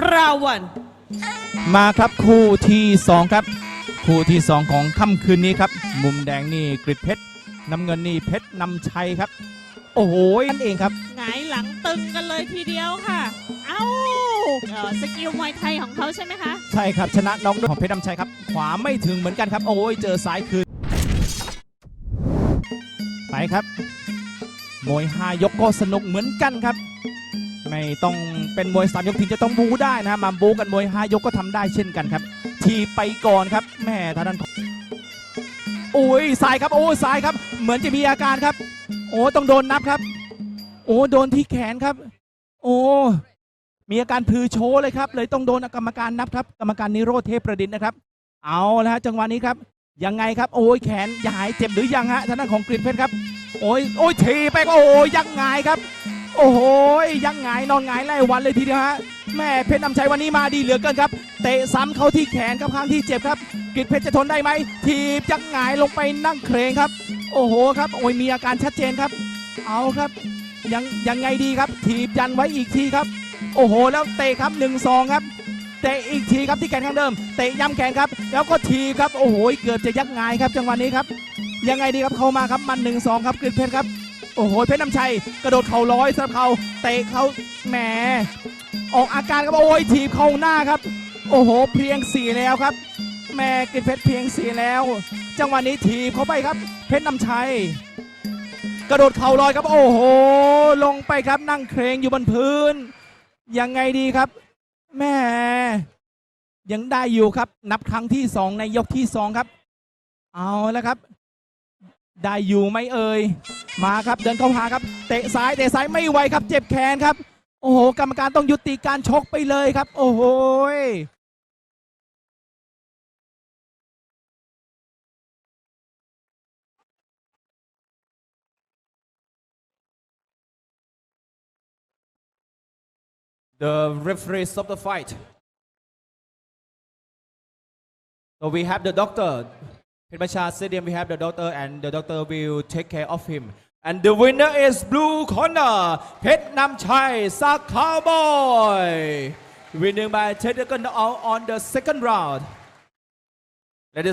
ราวัน มาครับคู่ที่สองครับ คู่ที่สองของค่ำคืนนี้ครับ มุมแดงนี่กริดเพชรน้ำเงินนี่เพชรนำชัยครับ โอ้โหนั่นเองครับ หงายหลังตึงกันเลยทีเดียวค่ะ เอ้าเอ่อสกิลมวยไทยของเขาใช่ไหมคะ ใช่ครับชนะน็อกด้วยของเพชรนำชัยครับ ขวาไม่ถึงเหมือนกันครับ โอ้ยเจอซ้ายคืน ไปครับมวยห้ายกก็สนุกเหมือนกันครับ ไม่ต้องเป็นมวยสามยกถึงจะต้องบูได้นะมาบูกันมวยห้ายกก็ทำได้เช่นกันครับทีไปก่อนครับแม่ทางด้านของโอ้ยสายครับโอ้สายครับ เหมือนจะมีอาการครับ โอ้ต้องโดนนับครับ โอ้โดนที่แขนครับ โอ้มีอาการพือโชว์เลยครับ เลยต้องโดนกรรมการนับครับ กรรมการนิโรธเทพประดิษฐ์นะครับ เอาละฮะจังหวะนี้ครับยังไงครับ โอ้ยแขนยายเจ็บหรือยังฮะทางด้านของกรีนเพชรครับ โอ้ยโอ้ยทีไปก็โอ้ยยังไงครับ โอ้โหยังไงนอนไงายไล่วันเลยทีเดียวฮะแม่เพชรนำชัยวันนี้มาดีเหลือเกินครับ เตะซ้ำเข้าที่แขนครับข้างที่เจ็บครับกรีนเพชรจะทนได้ไหมทีบยังไงายลงไปนั่งเครงครับ โอ้โหครับโอ้ยมีอาการชัดเจนครับ เอาครับยังยังไงดีครับถีบยันไว้อีกทีครับ โอ้โห แล้วเตะครับ1นสองครับเตะอีกทีครับที่แขนข้างเดิมเตะย้ำแขนครับ แล้วก็ทีบครับโอ้โหเกือบจะยักงายครับจังหวะนี้ครับยังไงดีครับเข้ามาครับมัน1นสองครับกฤษเพชรครับ โอ้โหเพชรน้ำชัย กระโดดเข่าร้อยสำหรับเขาเตะเขาแหมออกอาการครับโอ้ยถีบเข้าหน้าครับ โอ้โหเพียงสี่แล้วครับแม่กฤษเพชรเพียงสี่แล้ว จังหวะนี้ถีบเข้าไปครับ เพชรน้ำชัย กระโดดเข่าลอยครับ โอ้โห ลงไปครับนั่งเครงอยู่บนพื้น ยังไงดีครับ แม่ยังได้อยู่ครับ นับครั้งที่สองในยกที่สองครับ เอาแล้วครับ ได้อยู่ไหมเอ่ยมาครับเดินเข้าหาครับเตะซ้ายเตะซ้ายไม่ไหวครับเจ็บแขนครับ โอ้โหกรรมการต้องยุติการชกไปเลยครับ โอ้โห the referees of the fight. So we have the doctor. In Masha Stadium, we have the doctor, and the doctor will take care of him. And the winner is blue corner, Pet Nam Chai Sak Cowboy. Winning by technical knockout on the second round.